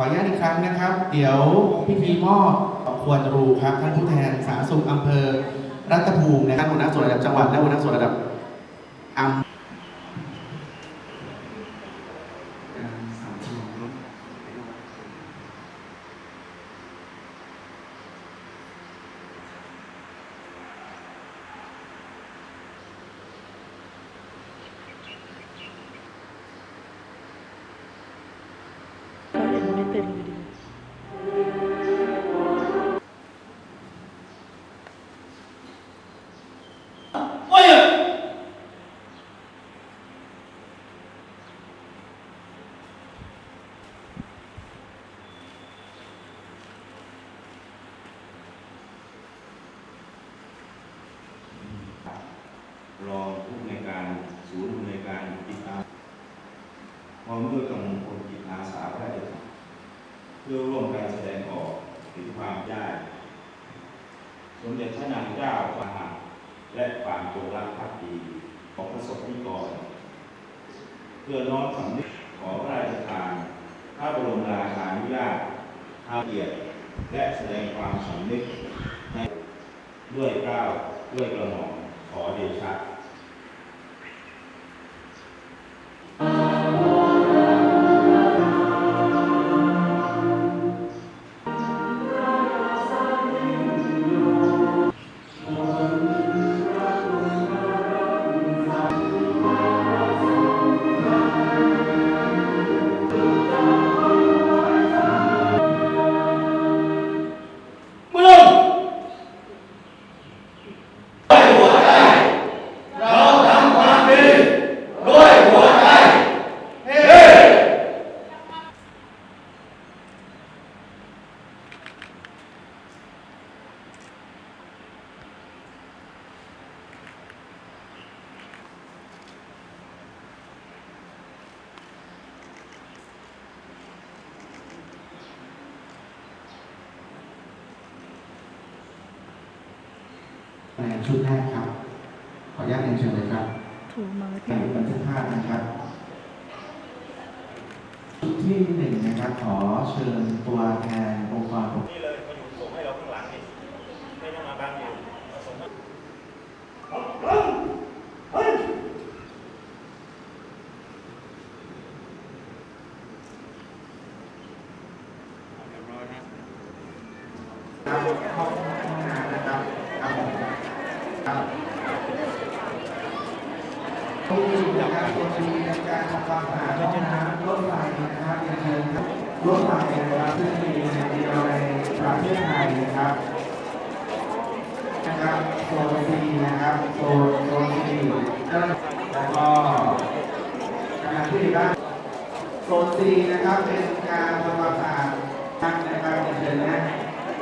ขออนุญาตอีกครั้งนะครับ เดี๋ยวพิธีมอบควรรูครับท่านผู้แทนสาธารณสุขอำเภอรัตภูมินะครับหัวหน้าส่วนระดับจังหวัดและหัวหน้าส่วนระดับอำ ก็เห็นไม่เต็มอยู่ดี รองผู้อำนวยการศูนย์อำนวยการจิตอาสา พร้อมด้วยกำลังพลจิตอาสาพระราชทานเพื่อร่วมการแสดงออกถึงความยากสมเด็จพระนางเจ้าปาหะและความจงรักภักดีของพระสงฆ์นิกรเพื่อน้อมสำนึกขอพระราชทานพระบรมราชานุญาตทาเกียรติและแสดงความสำนึกในด้วยเก้าวด้วยกระหม่อมขอเดชะ คะแนนชุดแรกครับ ขออนุญาตเรียนเชิญเลยครับถูกมาการบันทึกภาพนะครับ ชุดที่หนึ่งนะครับ ขอเชิญตัวแทนองค์กรปกนี่เลยมาอยู่ส่งให้เราข้างหลังนี่ไม่ต้องมาบังอยู่ส่งมาครับห้องห้องน้ำนะครับครับผม ครับผู้นะครับตัวทีในการทำความสะอาดห้องน้ำรถไฟนะครับเรียนเชิญครับรถไฟนะครับซึ่งมีในเดียวในประเทศไทยนะครับนะครับโซนซีนะครับโซนโซนซีแล้วก็การที่บ้านโซนซีนะครับเป็นการทำความสะอาดนะครับเรียนเชิญนะ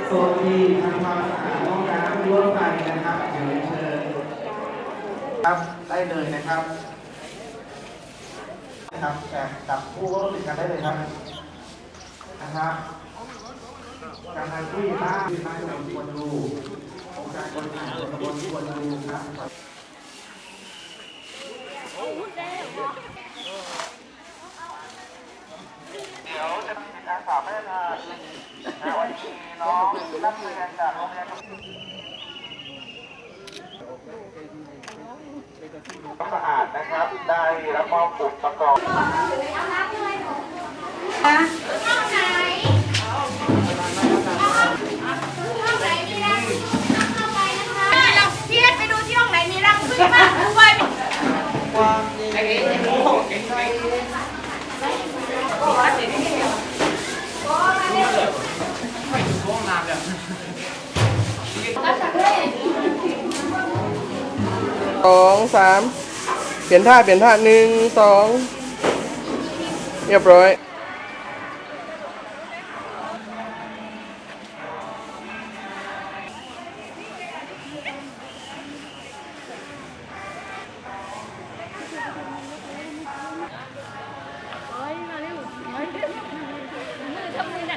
โซนซีทำความสะอาดห้องน้ำรั้วไฟนะครับเดี๋ยวเรียนเชิญ ครับได้เลยนะครับนะครับแต่กับผู้ร่วมกิจกรรมได้เลยครับนะครับการทำที่บ้านที่บ้านควรดูองค์การบริหารส่วนตำบลควรดูครับเดี๋ยวจะมีการสอบให้ทานนวันนี้น้องนักเรียนจากโรงเรียน สะอาดนะครับ ได้รับมอบอุปกรณ์พี่เอ็ดไปดูที่ห้องไหนมีรังไว้สองสาม เปลี่ยนท่าเปลี่ยนท่าหนึ่งสองเรียบร้อย